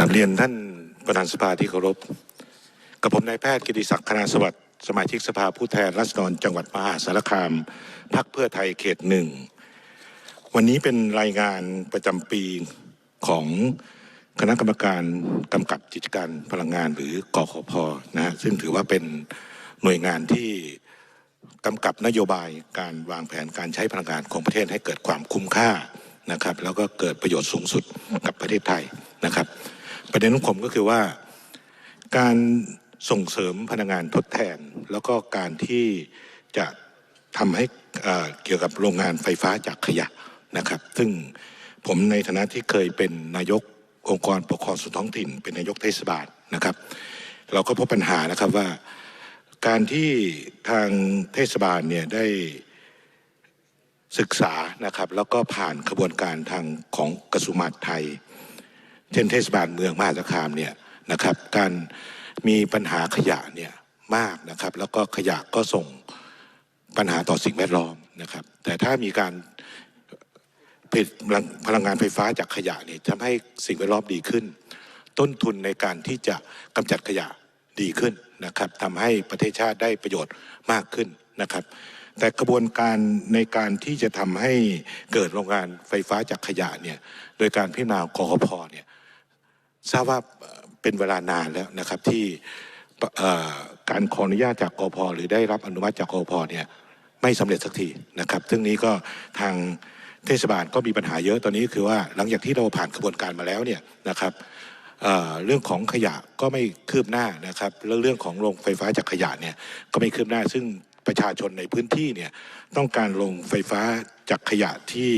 กราบเรียนท่านประธานสภาที่เคารพ กับผมนายแพทย์กิติศักดิ์คณาสวัสดิ์สมาชิกสภาผู้แทนราษฎรจังหวัดมหาสารคามพักเพื่อไทยเขตหนึ่ง วันนี้เป็นรายงานประจำปีของคณะกรรมการกำกับกิจการพลังงานหรือกอขพนะฮะซึ่งถือว่าเป็นหน่วยงานที่กำกับนโยบายการวางแผนการใช้พลังงานของประเทศให้เกิดความคุ้มค่านะครับ แล้วก็เกิดประโยชน์สูงสุดกับประเทศไทยนะครับ ประเด็นของผมก็คือว่า การส่งเสริมพลังงานทดแทน แล้วก็การที่จะทำให้เอ่อเกี่ยวกับโรงงานไฟฟ้าจากขยะนะครับ ซึ่งผมในฐานะที่เคยเป็นนายกองค์กรปกครองส่วนท้องถิ่น เป็นนายกเทศบาลนะครับ เราก็พบปัญหานะครับว่า การที่ทางเทศบาลเนี่ยได้ศึกษานะครับ แล้วก็ผ่านกระบวนการทางของกระทรวงมหาดไทย เช่นเทศบาลเมืองมหาสารคามเนี่ยนะครับ การมีปัญหาขยะเนี่ยมากนะครับ แล้วก็ขยะก็ส่งปัญหาต่อสิ่งแวดล้อมนะครับ แต่ถ้ามีการผลิตพลังงานไฟฟ้าจากขยะเนี่ยทำให้สิ่งแวดล้อมดีขึ้น ต้นทุนในการที่จะกำจัดขยะดีขึ้นนะครับทำให้ประเทศชาติได้ประโยชน์มากขึ้นนะครับ แต่กระบวนการในการที่จะทำให้เกิดโรงงานไฟฟ้าจากขยะเนี่ยโดยการพิจารณากขพเนี่ย ทราบว่าเป็นเวลานานแล้วนะครับที่การขออนุญาตจากกพหรือได้รับอนุมัติจากกพเนี่ยไม่สำเร็จสักทีนะครับ ซึ่งนี้ก็ทางเทศบาลก็มีปัญหาเยอะตอนนี้คือว่าหลังจากที่เราผ่านกระบวนการมาแล้วเนี่ยนะครับเเรื่องของขยะก็ไม่คืบหน้านะครับแล้วเรื่องของโรงไฟฟ้าจากขยะเนี่ยก็ไม่คืบหน้า ซึ่งประชาชนในพื้นที่เนี่ยต้องการโรงไฟฟ้าจากขยะที่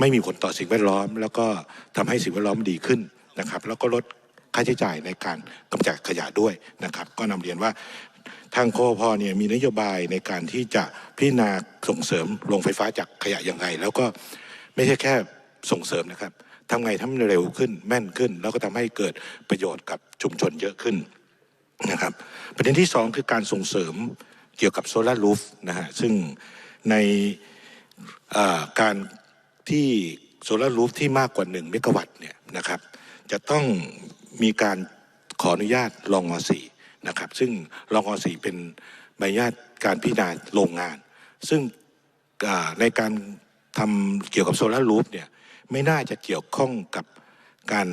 ไม่มีผลต่อสิ่งแวดล้อม แล้วก็ทำให้สิ่งแวดล้อมดีขึ้น นะครับ แล้วก็ลดค่าใช้จ่ายในการกำจัดขยะด้วยนะครับ ก็นำเรียนว่าทางโคพเนี่ยมีนโยบายในการที่จะพิจารณาส่งเสริมโรงไฟฟ้าจากขยะอย่างไรแล้วก็ไม่ใช่แค่ส่งเสริมนะครับทำไงทำให้เร็วขึ้นแม่นขึ้น แล้วก็ทำให้เกิดประโยชน์กับชุมชนเยอะขึ้นนะครับ ประเด็นที่สองคือการส่งเสริมเกี่ยวกับโซลารูฟนะฮะซึ่งในการที่โซลารูฟที่มากกว่า 1 เมกะวัตต์เนี่ยนะครับ จะต้องมีการขออนุญาตรองอสีนะครับ ซึ่งรองอสีเป็นใบอนุญาตการพิจารณาโรงงาน ซึ่งในการทำเกี่ยวกับโซลารูฟเนี่ยไม่น่าจะเกี่ยวข้องกับการ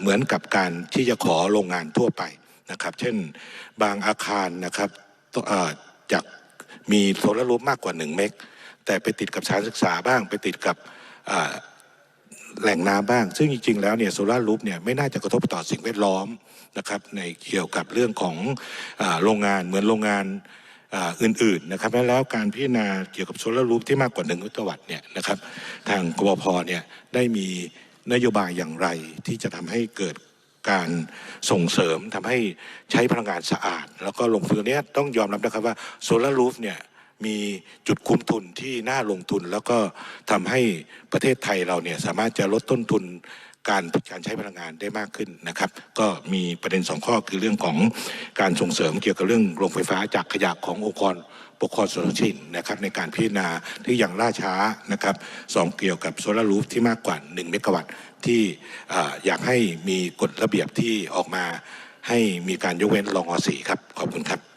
เหมือนกับการที่จะขอโรงงานทั่วไปนะครับ เช่นบางอาคารนะครับจากมีโซลารูฟมากกว่า 1 เมกแต่ไปติดกับสถานศึกษาบ้าง ไปติดกับ แหล่งน้ำบ้าง ซึ่งจริง ๆ แล้วเนี่ยโซลารูฟเนี่ยไม่น่าจะกระทบต่อสิ่งแวดล้อมนะครับในเกี่ยวกับเรื่องของอโรงงานเหมือนโรงงานอ,อื่นๆนะครับแล,แล้วการพิจารณาเกี่ยวกับโซลารูฟที่มากกว่า1เมกะวัตต์เนี่ยนะครับทางกบพเนี่ยได้มีนโยบายอย่างไรที่จะทำให้เกิดการส่งเสริมทำให้ใช้พลังงานสะอาด แล้วก็ลงทุนเนี้ยต้องยอมรับนะครับว่าโซลารูฟเนี่ย มีจุดคุ้มทุนที่น่าลงทุน แล้วก็ทำให้ประเทศไทยเราเนี่ยสามารถจะลดต้นทุนการการใช้พลังงานได้มากขึ้นนะครับ ก็มีประเด็นสองข้อคือเรื่องของการส่งเสริมเกี่ยวกับเรื่องโรงไฟฟ้าจากขยะขององค์กรปกครองส่วนท้องถิ่นนะครับในการพิจารณาที่อย่างล่าช้านะครับสองเกี่ยวกับโซลารูฟที่มากกว่า 1 เมกะวัตต์ที่อ่าอยากให้มีกฎระเบียบที่ออกมาให้มีการยกเว้นรองอสีครับ ขอบคุณครับ